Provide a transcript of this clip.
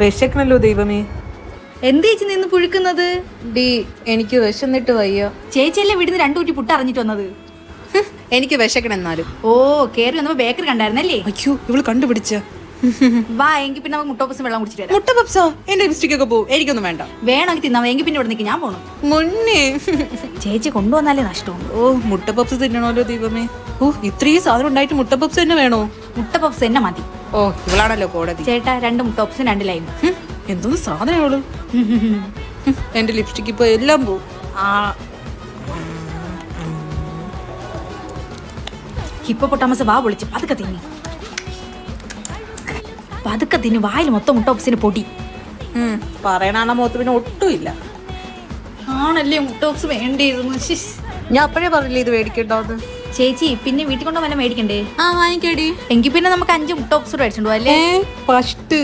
വിശക്കണല്ലോ ദൈവമേ. എന്ത് ചേച്ചി നിന്ന് പുഴുക്കുന്നത്? ഡി എനിക്ക് വിശന്നിട്ട് വയ്യ. ചേച്ചിയല്ലേ വീടിന്ന് രണ്ടു കുറ്റി പുട്ട് അറിഞ്ഞിട്ട് വന്നത്? എനിക്ക് വിശക്കണം എന്നാലും. ഓ കേറി വന്നപ്പോ ബേക്കറി കണ്ടായിരുന്നല്ലേ? അയ്യോ ഇവൾ കണ്ടുപിടിച്ച. വാ എങ്കിൽ പിന്നെ നമുക്ക് മുട്ടോപ്പസും വെള്ളം കുടിച്ചിട്ട് വരാം. മുട്ട പപ്സാ? എന്റെ ലിപ്സ്റ്റിക് ഒക്കെ പോവും. എനിക്കൊന്നും വേണ്ട. വേണമെങ്കിൽ തിന്നാ. എങ്കിൽ പിന്നെ ഇവിടെ നിൽക്കും ഞാൻ പോണു. മുന്നേ. ചേച്ചി കൊണ്ടുവന്നാലേ നഷ്ടം ഓ മുട്ട പപ്സ് തിന്നണമല്ലോ ദൈവമേ. ഓ ഇത്രയും സാധനം ഉണ്ടായിട്ട് മുട്ട പപ്സ് തന്നെ വേണോ? മുട്ട പപ്സ് തന്നെ മതി. ഓ ഇവളാണല്ലോ കോടതി. ചേട്ടാ രണ്ടും ടോപ്സും രണ്ട് ലൈൻ. എന്തോ എന്തോന്ന് സാധനം എന്റെ ലിപ്സ്റ്റിക് ഇപ്പൊ എല്ലാം പോവും. ആ. ഹിപ്പോ പൊട്ടാമസ് വാ പൊളിച്ച് പതുക്കെ തിന്നി. പതുക്കെ തിന്നു വായിൽ മൊത്തം മുട്ടോപ്സിന് പൊടി. പറയണ മുഖത്ത് പിന്നെ ഒട്ടുമില്ല ആണല്ലേ മുട്ടോപ്സ് വേണ്ടിയിരുന്നു. ഞാൻ അപ്പോഴേ പറഞ്ഞില്ലേ ഇത് മേടിക്കണ്ടോന്ന്? ചേച്ചി പിന്നെ വീട്ടിൽ കൊണ്ട് വല്ല മേടിക്കണ്ടേ? ആ വാങ്ങിക്കടി. എങ്കിൽ പിന്നെ നമുക്ക് അഞ്ച് മുട്ടോപ്സ് മേടിച്ചിട്ടുണ്ടോ അല്ലേ? ഫസ്റ്റ്